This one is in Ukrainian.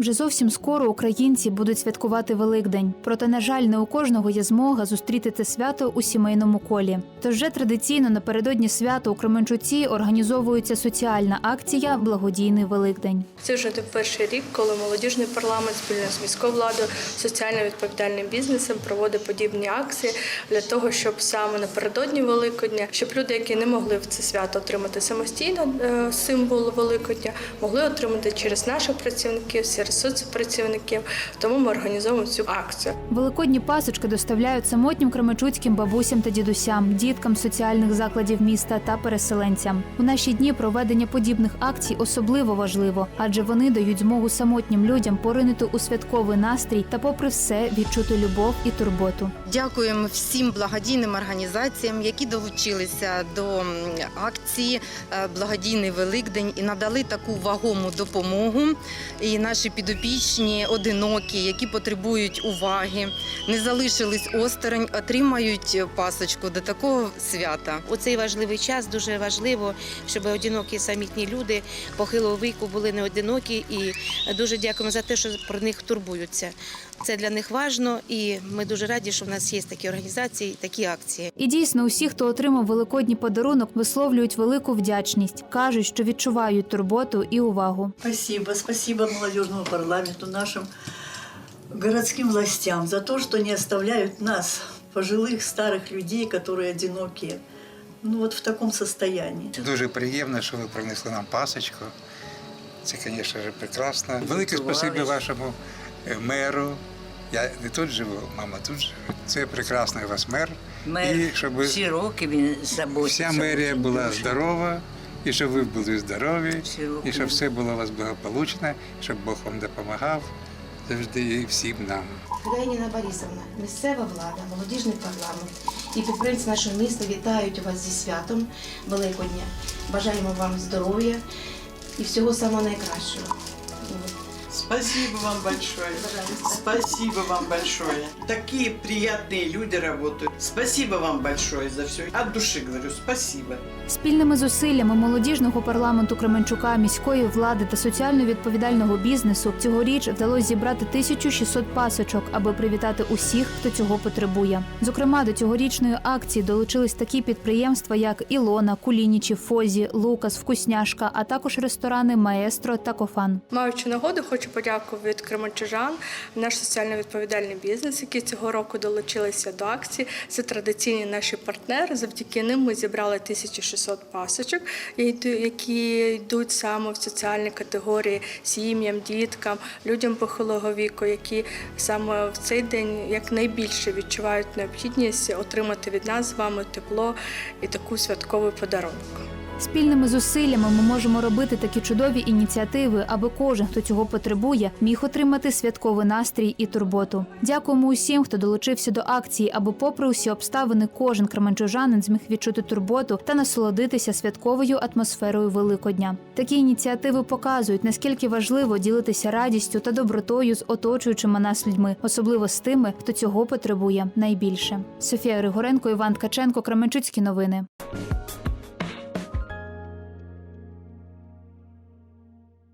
Вже зовсім скоро українці будуть святкувати Великдень. Проте, на жаль, не у кожного є змога зустріти це свято у сімейному колі. Тож вже традиційно напередодні свята у Кременчуці організовується соціальна акція Благодійний Великдень. Це вже не перший рік, коли молодіжний парламент спільно з міською владою, соціально відповідальним бізнесом проводить подібні акції для того, щоб саме напередодні Великодня, щоб люди, які не могли в це свято отримати самостійно е, символ Великодня, могли отримати через наших працівників, соцпрацівників. Тому ми організовуємо цю акцію. Великодні пасочки доставляють самотнім кременчуцьким бабусям та дідусям, діткам соціальних закладів міста та переселенцям. У наші дні проведення подібних акцій особливо важливо, адже вони дають змогу самотнім людям поринути у святковий настрій та, попри все, відчути любов і турботу. Дякуємо всім благодійним організаціям, які долучилися до акції е, Благодійний Великдень і надали таку вагому допомогу. І наші підопічні, одинокі, які потребують уваги, не залишились осторонь, отримають пасочку до такого свята. У цей важливий час дуже важливо, щоб одинокі самітні люди похилого віку були не одинокі, і дуже дякуємо за те, що про них турбуються. Це для них важливо, і ми дуже раді, що в нас є такі організації, такі акції. І дійсно, усі, хто отримав великодній подарунок, висловлюють велику вдячність, кажуть, що відчувають турботу і увагу. Спасибо, спасибо молодежному парламенту, нашим городским властям за то, что не оставляют нас, пожилых старых людей, которые одинокие, ну вот в таком состоянии. Дуже приємно, що ви принесли нам пасочку. Це, звісно ж, прекрасно. Велике спасибі вашому е, меру. Я не тут живу, мама тут живе. Це прекрасний у вас мер. Мер і щоб широкий, він заботиться. вся мерія дуже була дуже. здорова, і щоб ви були здорові, і щоб все було у вас благополучно, щоб Бог вам допомагав завжди і всім нам. Леніна Борисовна, місцева влада, молодіжний парламент і підприємці нашого міста вітають вас зі святом Великодня. Бажаємо вам здоров'я і всього самого найкращого. Спасибо вам большое. Спасибо вам большое. Такие приятные люди работают. Спасибо вам большое за все. От души говорю, спасибо. Спільними зусиллями молодіжного парламенту Кременчука, міської влади та соціально відповідального бізнесу цьогоріч вдалося зібрати 1600 пасочок, аби привітати усіх, хто цього потребує. Зокрема, до цьогорічної акції долучились такі підприємства, як Ілона, Кулінічі, Фозі, Лукас, Вкусняшка, а також ресторани Маестро та Кофан. Маючи нагоду, хочу подякувати від кременчужан, наш соціально відповідальний бізнес, які цього року долучилися до акції. Це традиційні наші партнери. Завдяки ним ми зібрали 1600 пасочок, які йдуть саме в соціальні категорії сім'ям, діткам, людям похилого віку, які саме в цей день якнайбільше відчувають необхідність отримати від нас з вами тепло і таку святковий подарунок. Спільними зусиллями ми можемо робити такі чудові ініціативи, аби кожен, хто цього потребує, міг отримати святковий настрій і турботу. Дякуємо усім, хто долучився до акції, аби, попри усі обставини, кожен кременчужанин зміг відчути турботу та насолодитися святковою атмосферою Великодня. Такі ініціативи показують, наскільки важливо ділитися радістю та добротою з оточуючими нас людьми, особливо з тими, хто цього потребує найбільше. Софія Григоренко, Іван Ткаченко, Кременчуцькі новини.